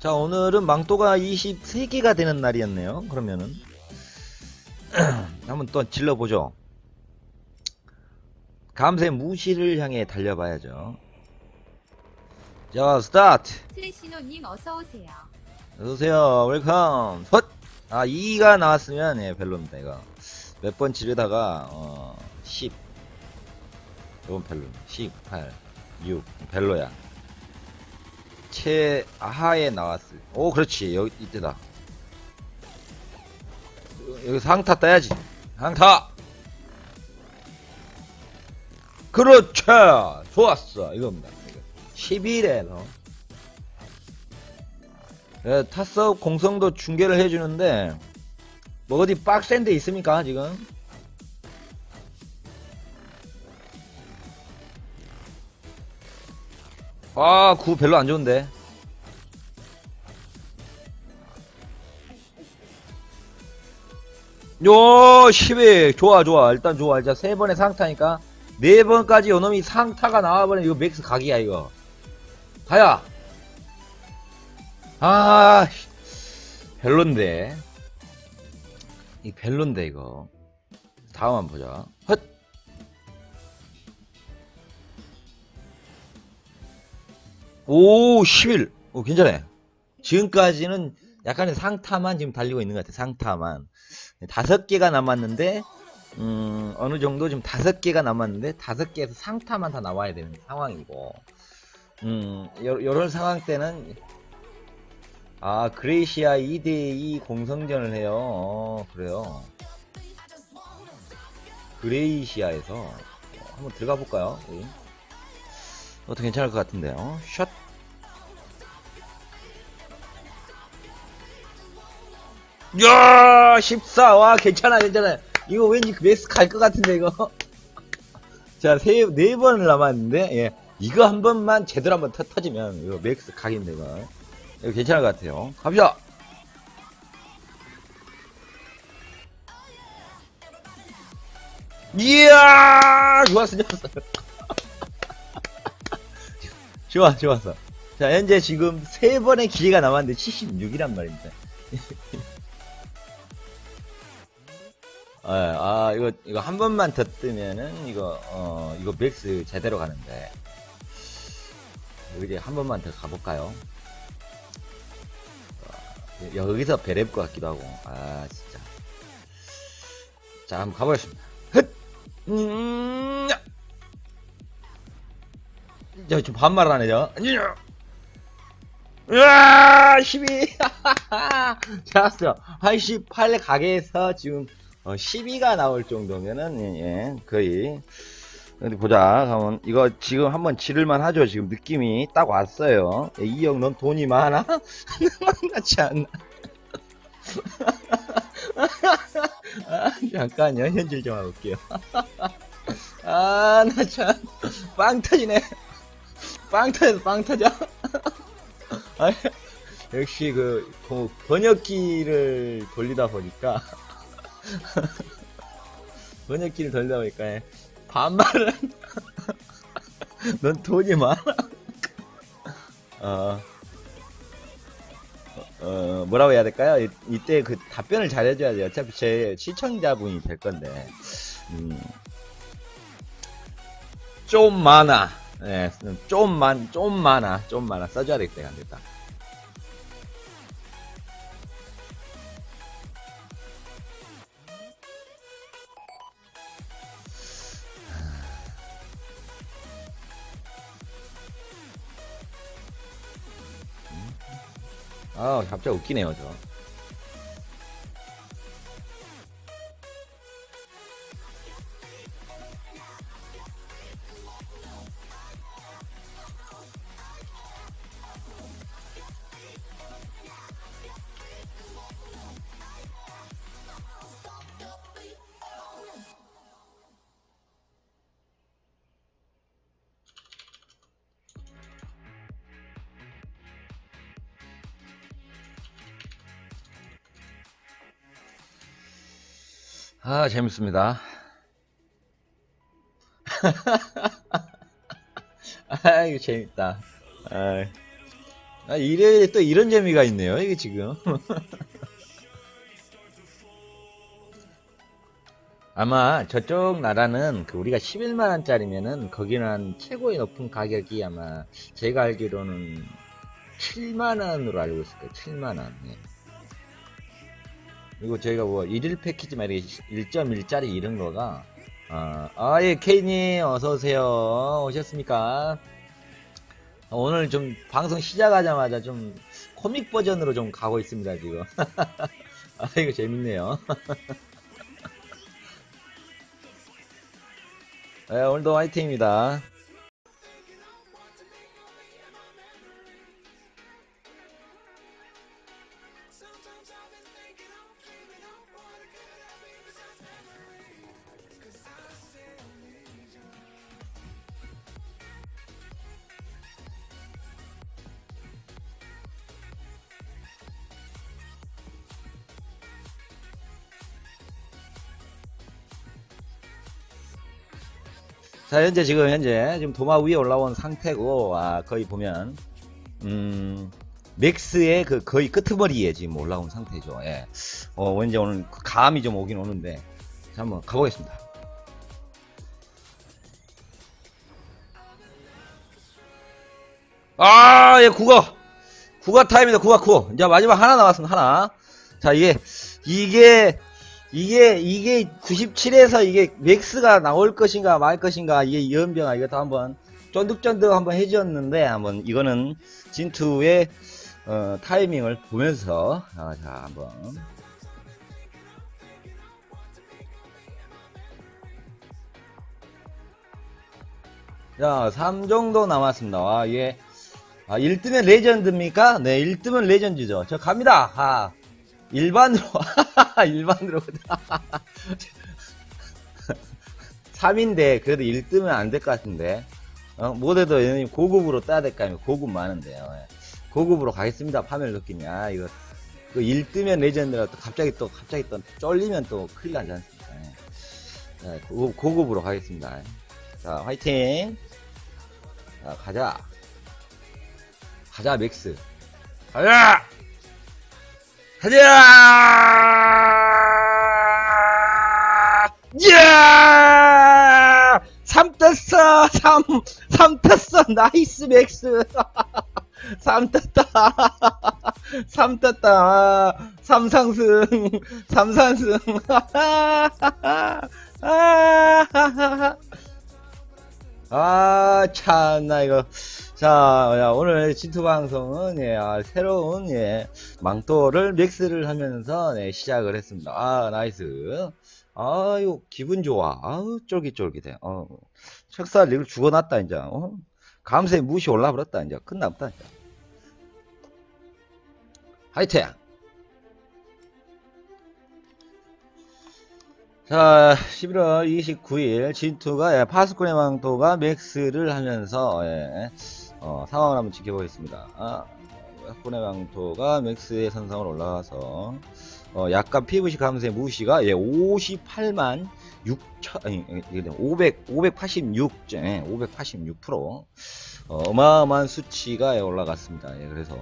자, 오늘은 망토가 23개가 되는 날이었네요. 그러면은. 한번 또 질러보죠. 감새 무시를 향해 달려봐야죠. 자, 스타트! 트레시노님 어서 오세요. 어서오세요. 웰컴. 헛! 아, 2가 나왔으면, 예, 별로입니다, 이거. 몇 번 지르다가, 어, 10. 이건 별로입니다. 10, 8, 6. 별로야. 최하에 나왔을. 오, 그렇지. 여기, 이때다. 여기서 항타 따야지. 항타! 그렇죠! 좋았어. 이겁니다. 11에, 너. 예, 타석 공성도 중계를 해주는데 뭐 어디 빡센 데 있습니까 지금? 아, 구 별로 안 좋은데. 요, 12. 좋아, 좋아. 일단 좋아. 일단 세 번의 상타니까. 네 번까지 요놈이 상타가 나와버리면 이거 맥스 각이야, 이거. 가야! 아, 씨. 별론데. 이 별론데, 이거. 다음 한번 보자. 헛! 오, 11. 오, 괜찮아. 지금까지는 약간의 상타만 지금 달리고 있는 것 같아, 상타만. 다섯 개가 남았는데, 음, 어느 정도 지금 다섯 개가 남았는데, 다섯 개에서 상타만 다 나와야 되는 상황이고, 음, 요, 요런 상황 때는, 아, 그레이시아 2대2 공성전을 해요. 어, 그래요. 그레이시아에서 어, 한번 들어가 볼까요? 우리? 어떻게 괜찮을 것 같은데요. 샷. 야, 14. 와, 괜찮아, 괜찮아. 이거 왠지 맥스 갈 것 같은데, 이거. 자, 세, 네 번을 남았는데, 예. 이거 한 번만 제대로 한번 터, 터지면, 이거 맥스 각인데, 이거. 이거 괜찮을 것 같아요. 갑시다! 이야! 좋았어, 좋았어. 좋아, 좋았어. 자, 현재 지금 세 번의 기회가 남았는데 76이란 말입니다. 아, 아, 이거, 이거 한 번만 더 뜨면은, 이거, 어, 이거 맥스 제대로 가는데. 이제 한 번만 더 가볼까요? 어, 여기서 베랩 것 같기도 하고. 아, 진짜. 자, 한번 가보겠습니다. 헛! 음, 야! 야, 좀 반말 하네, 저. 아니요! 으아! 12! 잘했어. 88 가게에서 지금, 어, 12가 나올 정도면은, 예, 예, 거의. 어디 보자. 가면, 이거 지금 한번 지를만 하죠. 지금 느낌이 딱 왔어요. 예, 이형, 넌 돈이 많아? 만나지 않나? 아, 잠깐요. 현질 좀 해볼게요. 아, 나 참, 빵 터지네. 빵 터져, 빵 터져. 아, 역시 그, 그 번역기를 돌리다 보니까, 번역기를 돌리다 보니까, 예, 반말은, 넌 돈이 많아. 어, 어, 뭐라고 해야 될까요? 이- 이때 그 답변을 잘해줘야지. 어차피 제 시청자분이 될 건데, 음, 좀 많아. 예, 좀 많, 좀 많아. 좀 많아. 써줘야 되겠다, 안 됐다. 아, 갑자기 웃기네요, 저. 아, 재밌습니다. 아, 이거 재밌다. 아, 아, 일요일에 또 이런 재미가 있네요, 이게 지금. 아마 저쪽 나라는 그 우리가 11만원짜리면은 거기는 한 최고의 높은 가격이 아마 제가 알기로는 7만원으로 알고 있을 거예요. 7만원. 예. 그리고 저희가 뭐 일일 패키지 말이게 1.1짜리 이런 거가 아, 아, 예, 케이님, 어서 오세요. 오셨습니까? 어, 오늘 좀 방송 시작하자마자 좀 코믹 버전으로 좀 가고 있습니다, 지금. 아, 이거 재밌네요. 네, 오늘도 화이팅입니다. 자, 현재 지금 현재 지금 도마 위에 올라온 상태고, 아, 거의 보면, 음, 맥스의 그 거의 끄트머리에 지금 올라온 상태죠. 예. 어, 왠지 오늘 그 감이 좀 오긴 오는데, 자, 한번 가보겠습니다. 아, 예, 국어! 국어 타임이다, 국어, 국어. 이제 마지막 하나 남았습니다, 하나. 자, 이게, 이게, 이게, 이게 97에서 이게 맥스가 나올 것인가 말 것인가, 이게 연병아, 이것도 한번 쫀득쫀득 한번 해주었는데, 한번 이거는 진투의 어, 타이밍을 보면서, 아, 자, 한번. 자, 3 정도 남았습니다. 와, 이게, 아, 1등은 레전드입니까? 네, 1등은 레전드죠. 저 갑니다. 아, 일반으로, 일반으로. 3인데, 그래도 1등은 안될 것 같은데. 어, 못해도 얘는 고급으로 따야 될 거 아니에요. 고급 많은데요. 예. 고급으로 가겠습니다. 파멸 느낌이. 아, 이거, 그 1등면 레전드라 또 갑자기 또, 갑자기 또 쫄리면 또 큰일 나지 않습니까? 예. 예, 고급, 고급으로 가겠습니다. 자, 화이팅! 자, 가자. 가자, 맥스. 가자! 가자! 야! 3 떴어! 3, 3 떴어! 나이스, 맥스! 3 떴다! 3 떴다! 3상승! 3상승! 아, 참나, 이거. 자, 야, 오늘 진투 방송은, 예, 아, 새로운, 예, 망토를 맥스를 하면서, 네, 시작을 했습니다. 아, 나이스. 아유, 기분 좋아. 아우, 쫄깃쫄깃해. 어, 책살 이걸 죽어놨다, 이제. 어? 감세 무시 올라버렸다, 이제. 끝났다, 이제. 화이팅! 자, 11월 29일 진투가 예, 파스코네 망토가 맥스를 하면서 예, 어, 상황을 한번 지켜보겠습니다. 아, 파스코네 망토가 맥스의 선상으로 올라가서 어, 약간 PVC 감세 무시가 예, 58만 6천 아니 500 586 예, 586% 어, 어마어마한 수치가 예, 올라갔습니다. 예, 그래서